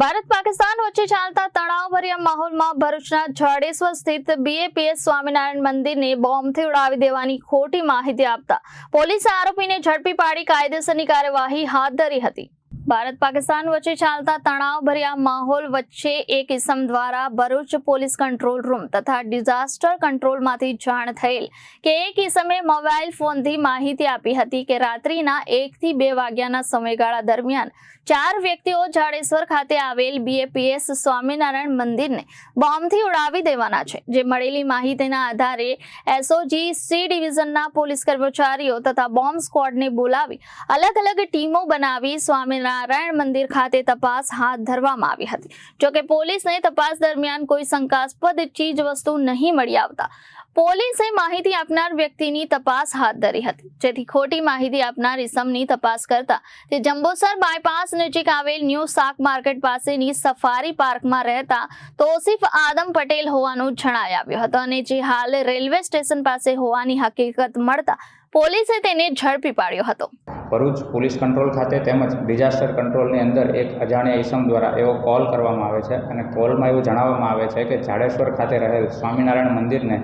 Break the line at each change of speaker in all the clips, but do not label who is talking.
ભારત પાકિસ્તાન વચ્ચે ચાલતા તણાવભર્યા માહોલમાં ભરૂચના જાડેશ્વર સ્થિત બીએપીએસ સ્વામિનારાયણ મંદિરને બોમ્બથી ઉડાવી દેવાની ખોટી માહિતી આપતા પોલીસે આરોપીને ઝડપી પાડી કાયદેસરની કાર્યવાહી હાથ ધરી હતી. ભારત પાકિસ્તાન વચ્ચે ચાલતા તણાવભર્યા માહોલ વચ્ચે એક ઇસમ દ્વારા ભરૂચ પોલીસ કંટ્રોલ રૂમ તથા ડિઝાસ્ટર કંટ્રોલમાંથી જાણ થયેલ કે એક ઇસમે મોબાઈલ ફોનથી માહિતી આપી હતી કે રાત્રિના એકથી બે વાગ્યાના સમયગાળા દરમિયાન ચાર વ્યક્તિઓ જાડેશ્વર ખાતે આવેલ બીએપીએસ સ્વામિનારાયણ મંદિરને બોમ્બથી ઉડાવી દેવાના છે, જે મળેલી માહિતીના આધારે એસઓજી સી ડિવિઝનના પોલીસ કર્મચારીઓ તથા બોમ્બ સ્ક્વોડને બોલાવી અલગ અલગ ટીમો બનાવી સ્વામિનારાયણ મંદિર ખાતે તપાસ હાથ ધરવામાં આવી હતી. જોકે પોલીસને તપાસ દરમિયાન કોઈ શંકાસ્પદ ચીજ વસ્તુ નહીં મળી આવતા. પોલીસે માહિતી આપનાર વ્યક્તિની તપાસ હાથ ધરી હતી. જેથી ખોટી માહિતી આપનાર ઇસમની તપાસ કરતા તે જંબોસર બાયપાસ નજીક આવેલ ન્યૂ શાક માર્કેટ પાસેની સફારી પાર્કમાં રહેતા તોસીફ આદમ પટેલ હોવાનું જણાઈ આવ્યું હતું અને જે હાલ રેલવે સ્ટેશન પાસે હોવાની હકીકત મળતા પોલીસે તેને ઝડપી પાડ્યો હતો.
ભરૂચ પોલીસ કંટ્રોલ ખાતે તેમજ ડિઝાસ્ટર કંટ્રોલની અંદર એક અજાણ્યા ઈસમ દ્વારા એવો કોલ કરવામાં આવે છે અને કોલમાં એવું જણાવવામાં આવે છે કે જાડેશ્વર ખાતે રહેલ સ્વામિનારાયણ મંદિરને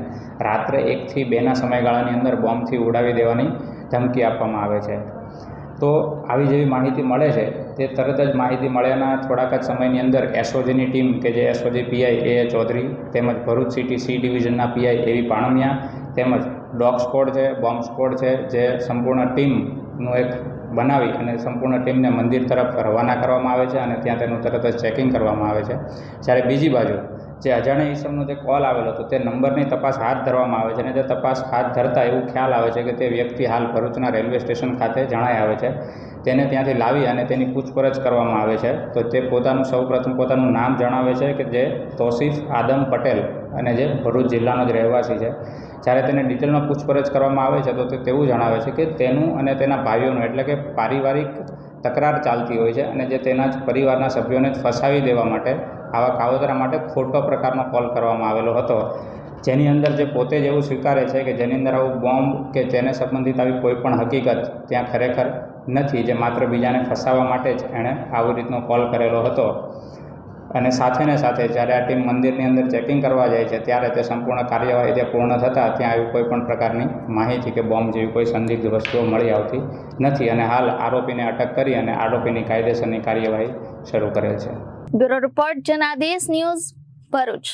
રાત્રે એકથી બેના સમયગાળાની અંદર બોમ્બથી ઉડાવી દેવાની ધમકી આપવામાં આવે છે. તો આવી જેવી માહિતી મળે છે, તે તરત જ માહિતી મળ્યાના થોડાક જ સમયની અંદર એસઓજીની ટીમ કે જે એસઓજી પીઆઈ એ ચૌધરી તેમજ ભરૂચ સિટી સી ડિવિઝનના પીઆઈ એવી પાણમિયા તેમજ ડોગ સ્કોડ છે, બોમ્બ સ્કોડ છે, જે સંપૂર્ણ ટીમનું એક બનાવી અને સંપૂર્ણ ટીમને મંદિર તરફ રવાના કરવામાં આવે છે અને ત્યાં તેનું તરત જ ચેકિંગ કરવામાં આવે છે. જ્યારે બીજી બાજુ જે અજાણ્યા ઈસમનો જે કોલ આવેલો હતો, તે નંબરની તપાસ હાથ ધરવામાં આવે છે અને તે તપાસ હાથ ધરતા એવું ખ્યાલ આવે છે કે તે વ્યક્તિ હાલ ભરૂચના રેલવે સ્ટેશન ખાતે જણાય આવે છે. તેને ત્યાંથી લાવી અને તેની પૂછપરછ કરવામાં આવે છે. તો તે પોતાનું સૌપ્રથમ પોતાનું નામ જણાવે છે કે જે તોસીફ આદમ પટેલ અને જે ભરૂચ જિલ્લાનો જ રહેવાસી છે. જ્યારે તેને ડિટેલમાં પૂછપરછ કરવામાં આવે છે, તો તેવું જણાવે છે કે તેનું અને તેના ભાઈઓનું, એટલે કે પારિવારિક તકરાર ચાલતી હોય છે અને જે તેના જ પરિવારના સભ્યોને ફસાવી દેવા માટે આવા કાવતરા માટે ખોટો પ્રકારનો કોલ કરવામાં આવેલો હતો. જેની અંદર જે પોતે જ એવું સ્વીકારે છે કે જેની અંદર આવું બોમ્બ કે તેને સંબંધિત આવી કોઈ પણ હકીકત ત્યાં ખરેખર નથી, જે માત્ર બીજાને ફસાવવા માટે જ એણે આવી રીતનો કોલ કરેલો હતો. અને સાથે ને સાથે જ્યારે આ ટીમ મંદિરની અંદર ચેકિંગ કરવા જાય છે, ત્યારે તે સંપૂર્ણ કાર્યવાહી તે પૂર્ણ થતાં ત્યાં આવી કોઈ પણ પ્રકારની માહિતી કે બોમ્બ જેવી કોઈ સંદિગ્ધ વસ્તુઓ મળી આવતી નથી અને હાલ આરોપીને અટક કરી અને આરોપીની કાયદેસરની કાર્યવાહી શરૂ કરેલ છે.
Bureau report Janadesh news Bharuch.